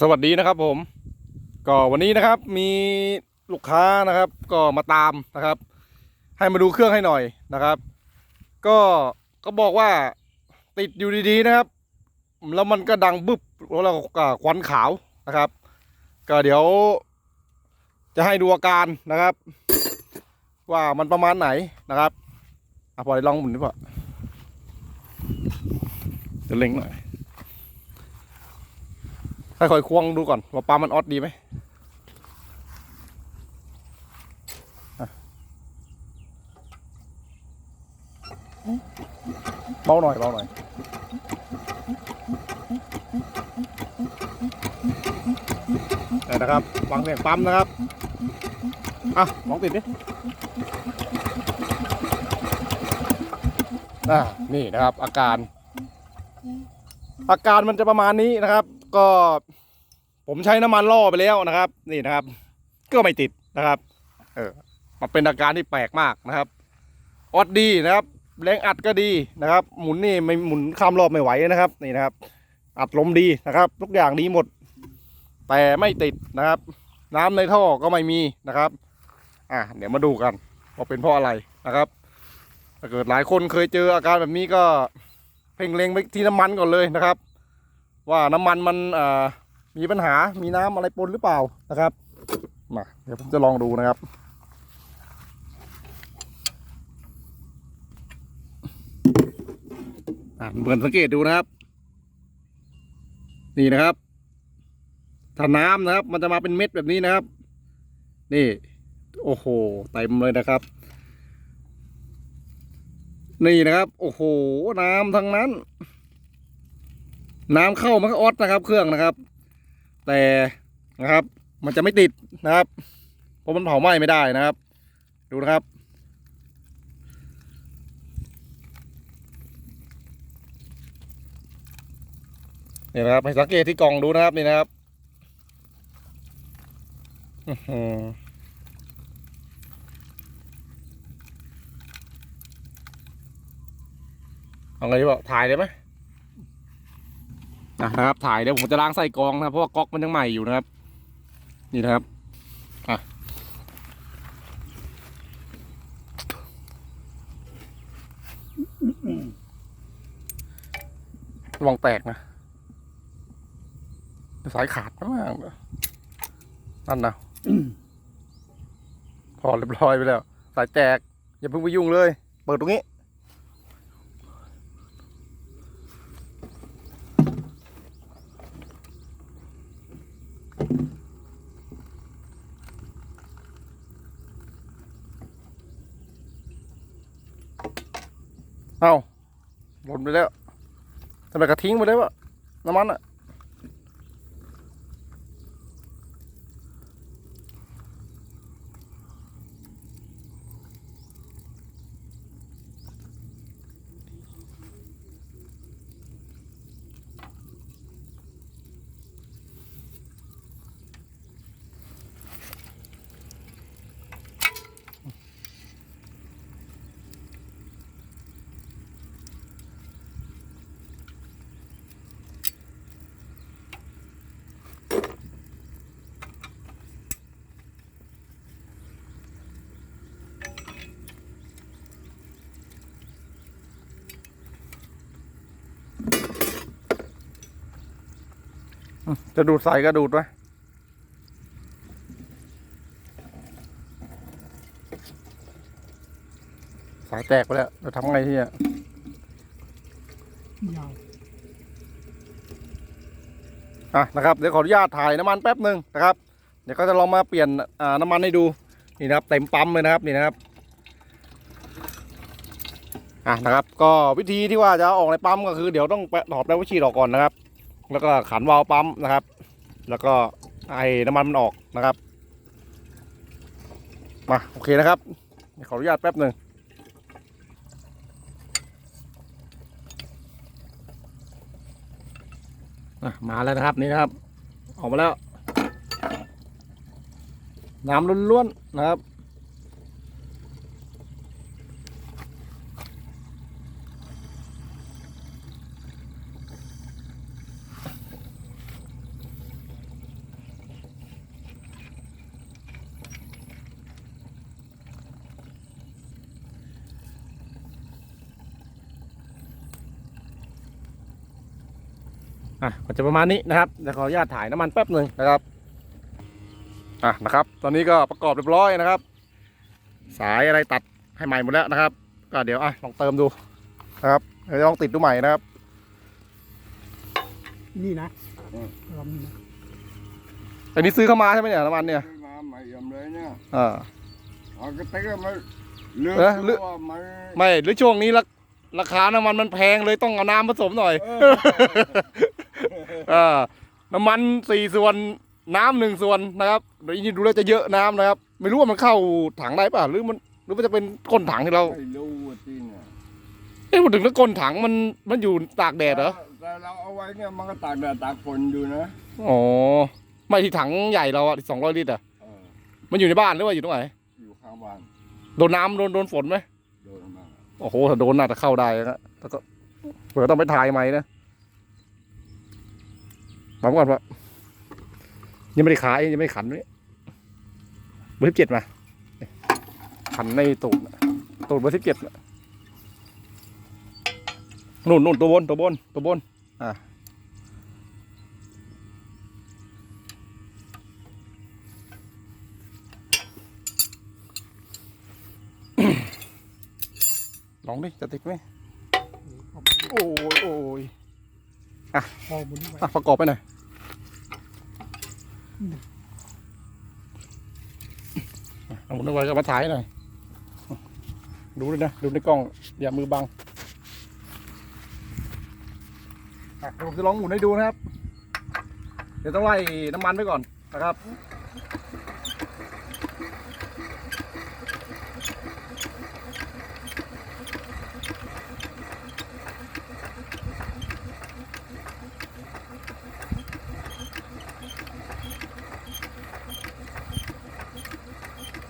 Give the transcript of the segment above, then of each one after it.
สวัสดีนะครับผม ก็วันนี้นะครับมีลูกค้านะครับ ก็มาตามนะครับ ให้มาดูเครื่องให้หน่อยนะครับ ก็ก็บอกว่าติดอยู่ดีๆนะครับ แล้วมันก็ดังบึบแล้วก็ควันขาวนะครับ ก็เดี๋ยวจะให้ดูอาการนะครับ ว่ามันประมาณไหนนะครับอะพอได้ลองหมุนดีกว่าจะเล็งหน่อย ค่อยๆควงดูก่อนว่าปลามันออดดีไหมเบาหน่อยเบาหน่อยแต่นะครับฟังเสียงปั๊มนะครับ อะลองติดดิอะนี่นะครับ อาการ อาการมันจะประมาณนี้นะครับ ก็ ผมใช้น้ำมันล่อไปแล้วนะครับ นี่นะครับ ก็ไม่ติดนะครับ เออมันเป็นอาการที่แปลกมากนะครับออดดีนะครับ แรงอัดก็ดีนะครับ หมุนนี่ไม่หมุนข้ามรอบไม่ไหวนะครับ นี่นะครับ อัดลมดีนะครับ ทุกอย่างดีหมด แต่ไม่ติดนะครับ น้ำในท่อก็ไม่มีนะครับ อะเดี๋ยวมาดูกันว่าเป็นเพราะอะไรนะครับถ้าเกิดหลายคนเคยเจออาการแบบนี้ก็เพ่งเล็งไปที่น้ำมันก่อนเลยนะครับ ว่าน้ำมันมันอ่อ มีปัญหามีน้ำอะไรปนหรือเปล่านะครับมาเดี๋ยวผมจะลองดูนะครับอ่าเหมือนสังเกตดูนะครับ นี่นะครับ ถ้าน้ำนะครับ มันจะมาเป็นเม็ดแบบนี้นะครับ นี่ โอ้โหเต็มเลยนะครับ นี่นะครับ โอ้โห น้ำทั้งนั้น น้ำเข้ามันก็ออดนะครับ เครื่องนะครับ แต่นะครับ มันจะไม่ติดนะครับ เพราะมันเผาไหม้ไม่ได้นะครับ ดูนะครับนี่นะครับให้สังเกตที่กล่องดูนะครับนี่นะครับอือหือเอาไงดีวะถ่ายได้ไหม นะครับ ถ่ายเดี๋ยวผมจะล้างใส่กรองนะเพราะว่าก๊อกมันยังใหม่อยู่นะครับ นี่นะครับอะระวังแตกนะสายขาดมากนั่นนะพอเรียบร้อยไปแล้ว สายแตก อย่าเพิ่งไปยุ่งเลย เปิดตรงนี้ เอาหล่นไปแล้วทำไมกระทิ้งไปแล้วะน้ำมันอะ จะดูดใส่ก็ดูดไว้สายแตกไปแล้วจะทำไงที่อะยาวอะนะครับ เดี๋ยวขออนุญาตถ่ายน้ำมันแป๊บหนึ่งนะครับ เดี๋ยวก็จะลองมาเปลี่ยนอ่าน้ำมันให้ดู นี่นะครับ เต็มปั๊มเลยนะครับ นี่นะครับ อะนะครับ ก็วิธีที่ว่าจะเอาออกในปั๊มก็คือเดี๋ยวต้องแปะถอดแป๊บวิชีดออกก่อนนะครับ แล้วก็ขันวาล์วปั๊มนะครับ แล้วก็ไอ้น้ำมันมันออกนะครับมาโอเคนะครับขออนุญาตแป๊บหนึ่งมาแล้วนะครับนี่นะครับ ออกมาแล้ว น้ำล้วนๆนะครับ อะก็จะประมาณนี้นะครับเดี๋ยวขออนุญาตถ่ายน้ำมันแป๊บหนึ่งนะครับอะนะครับ ตอนนี้ก็ประกอบเรียบร้อยนะครับ สายอะไรตัดให้ใหม่หมดแล้วนะครับ ก็เดี๋ยวอะลองเติมดูนะครับเดี๋ยวลองติดดูใหม่นะครับ นี่นะลองนี่นะอันนี้ซื้อเข้ามาใช่ไหมเนี่ยน้ำมันเนี่ยซื้อมาใหม่เอี่ยมเลยเนี่ยอ่าเอากระติกมาเลือกเออเลือกว่ามันไม่หรือช่วงนี้ราราคาน้ำมันมันแพงเลยต้องเอาน้ำผสมหน่อย เออเออน้ำมันสี่ส่วนน้ำหนึ่งส่วนนะครับเดี๋ยวนี้ดูแล้วจะเยอะน้ำนะครับ ไม่รู้ว่ามันเข้าถังได้ป่ะหรือมันหรือมันจะเป็นก้นถังที่เราไม่รู้ว่าที่เนี่ยเอ๊ะพูดถึงแล้วก้นถังมันมันอยู่ตากแดดเหรอแต่เราเอาไว้เนี่ยมันก็ตากแดดตากฝนอยู่นะอ๋อไม่ที่ถังใหญ่เราอะสองร้อยลิตรอะเออมันอยู่ในบ้านหรือว่าอยู่ตรงไหนอยู่ข้างบ้านโดนน้ำโดนโดนฝนไหมโดนมาโอ้โหถ้าโดนน่าจะเข้าได้นะแต่ก็เผื่อต้องไปถ่ายใหม่นะ มาก่อนว่ายังไม่ได้ขายยังไม่ได้ขันเลยเบอร์สิบเจ็ดมา ขันในตูดน่ะตูดเบอร์สิบเจ็ดน่ะนู่นนู่นตัวบนตัวบนตัวบนอะลองดิ จะติดไหมโอ้ยโอ้ยพอบุญไว้อะประกอบไปหน่อย เอาหมุนเอาไว้ก็มาถ่ายหน่อยดูด้วยนะ ดูในกล้อง อย่ามือบังผมจะลองหมุนให้ดูนะครับ เดี๋ยวต้องไล่น้ำมันไว้ก่อนนะครับ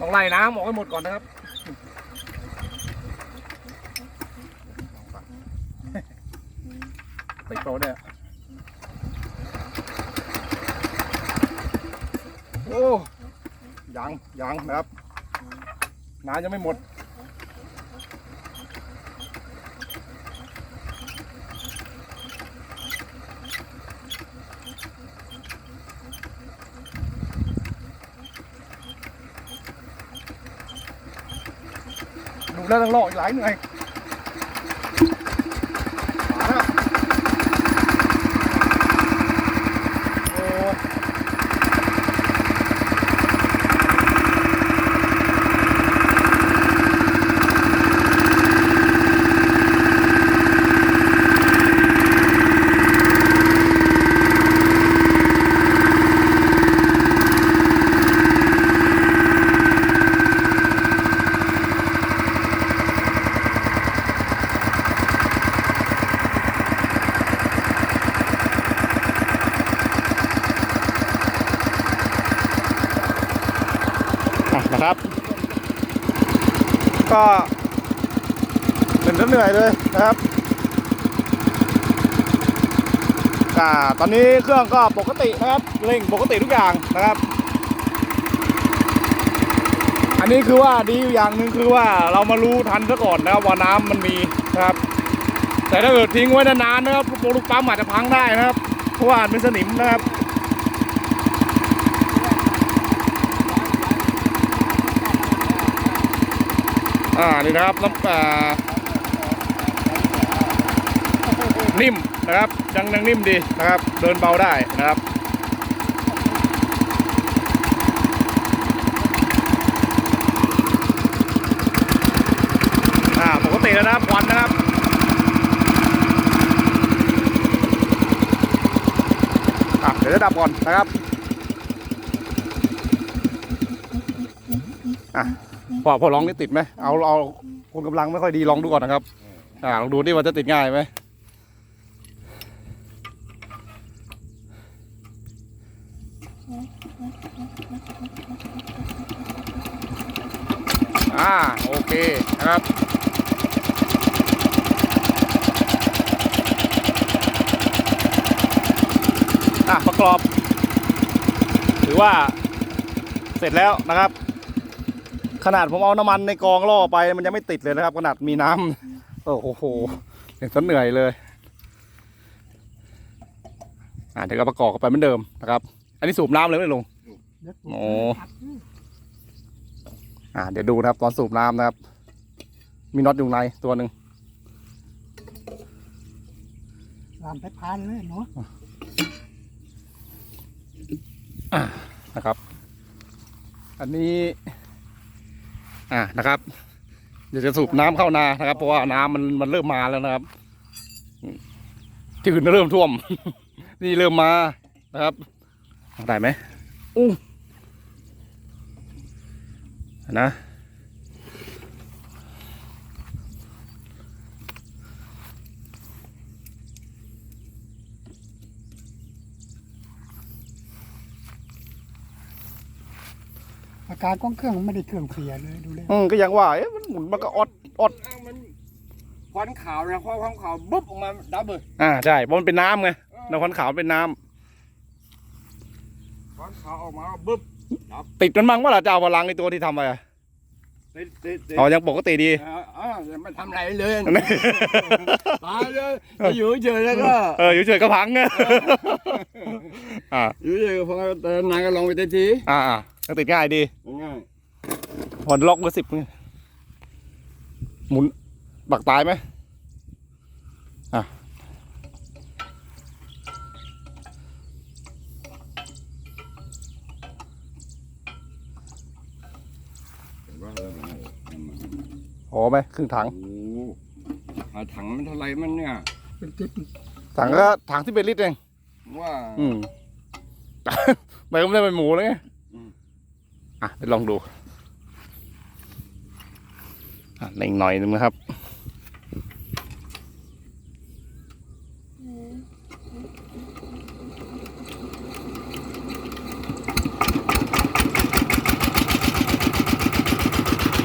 ต้องไล่น้ำออกให้หมดก่อนนะครับติดโตเนี่ยโอ้ยังยังนะครับน้ำยังไม่หมด ดูแล้วต้องรออีกหลายเหนื่อยมาแล้วโอ้อะ นะครับ ก็เป็นเหนื่อยเลยนะครับอ่าตอนนี้เครื่องก็ปกตินะครับเร่งปกติทุกอย่างนะครับ อันนี้คือว่าดีอยู่อย่างหนึ่งคือว่าเรามารู้ทันซะก่อนนะครับว่าน้ำมันมีนะครับ แต่ถ้าเกิดทิ้งไว้นานๆนะครับลูกลูกปั๊มอาจจะพังได้นะครับ เพราะว่ามันเป็นสนิมนะครับ อ่านี่นะครับน้ำอ่านิ่มนะครับยังยังนิ่มดีนะครับ เดินเบาได้นะครับอ่าปกติแล้วนะครับควันนะครับอะเดี๋ยวจะดับก่อนนะครับอะ พอพอลองนี่ติดไหมเอาเอาคนกำลังไม่ค่อยดีลองดูก่อนนะครับ อ่าลองดูดิว่าจะติดง่ายไหมอ่าโอเคนะครับอะประกอบ ถือว่าเสร็จแล้วนะครับ ขนาดผมเอาน้ำมันในกองล่อไปมันยังไม่ติดเลยนะครับ ขนาดมีน้ำโอ้โหอย่างสนเหนื่อยเลยอ่าเดี๋ยวก็ประกอบเข้าไปเหมือนเดิมนะครับ อันนี้สูบน้ำเลยไหมลุงเดี๋ยวโอ้อัดนี่อ่าเดี๋ยวดูนะครับ ตอนสูบน้ำนะครับ มีน็อตอยู่ในตัวหนึ่งลามไปพานเลยเนาะนะครับ อันนี้ อ่านะครับเดี๋ยวจะสูบน้ำเข้านานะครับ เพราะว่าน้ำมันมันเริ่มมาแล้วนะครับ ที่อื่นเริ่มท่วม นี่เริ่มมานะครับได้ไหมอู้นะ อาการของเครื่องมันไม่ได้เครื่องเสียเลยดูเลยอืมก็ยังว่าเอ๊ะมันหมุนมันก็อดอดอ้าวมันควันขาวนะควันขาวบุ๊บออกมาดับเลยอ่าใช่เพราะมันเป็นน้ำไงน้ำควันขาวมันเป็นน้ำควันขาวออกมาบุ๊บติดมันมั้งว่าล่ะเจ้าพลังในตัวที่ทำไปอะติดติดติดอ๋อยังปกติดี อ่าอ่ายังไม่ทำอะไรเลยตายเลยจะอยู่เฉยๆแล้วก็ เอออยู่เฉยๆก็พังไง อ่าอยู่เฉยๆพอแต่นายก็ลองไปเต็มทีอ่าอ่า ก็ติดง่ายดีง่ายพอล็อกเบอร์สิบไงหมุนบักตายไหมอะแต่ว่าเราไม่ทำมันพอไหมครึ่งถังโอ้โหอ่าถังมันเท่าไหรมันเนี่ยเป็นจิ๊บถังก็ถังที่เป็นลิตรเองว่า อืม ไปก็ไม่ได้เป็นหมูเลยไงอืม อะไปลองดูอะเล่งหน่อยนึงนะครับ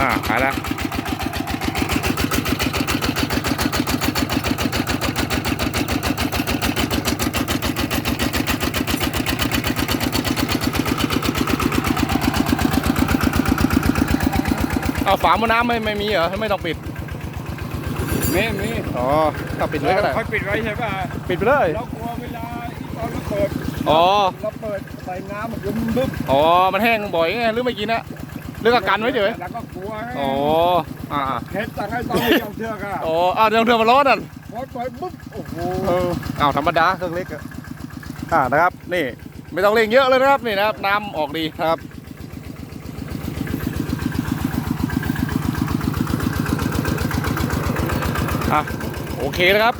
อ่าหายแล้ว เอาฝาหม้อน้ำไม่ไม่มีเหรอไม่ต้องปิดมีมีอ๋อถ้าปิดไว้ก็ได้ค่อยปิดไว้ใช่ป่ะปิดไปเลยเรากลัวเวลาตอนเราเปิดอ๋อเราเปิดใส่น้ำมันบึ้มบึ้มอ๋อมันแห้งบ่อยไงหรือไม่กินนะหรือก็กันไว้เฉยแล้วก็กลัวไงอ๋ออ่าเฮ็ดสั่งให้ต้องให้ยอมเชือกอะอ๋ออ้าวเดี๋ยวเธอมาร้อนอะพอปล่อยปุ๊บโอ้โหเอออ้าวธรรมดาเครื่องเล็กอะอ่านะครับนี่ไม่ต้องเร่งเยอะเลยนะครับนี่นะครับน้ำออกดีนะครับ อะโอเคนะครับ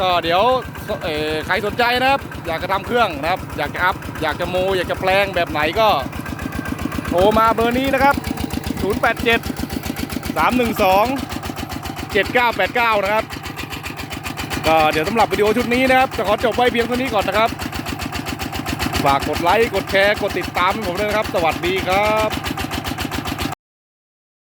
ก็เดี๋ยวเออใครสนใจนะครับ อยากจะทำเครื่องนะครับ อยากจะอัพ อยากจะโม อยากจะแปลงแบบไหนก็โทรมาเบอร์นี้นะครับ 087 312 7989 นะครับ ก็เดี๋ยวสำหรับวิดีโอชุดนี้นะครับ จะขอจบไว้เพียงเท่านี้ก่อนนะครับ ฝากกดไลค์ กดแชร์ กดติดตามให้ผมด้วยนะครับ สวัสดีครับ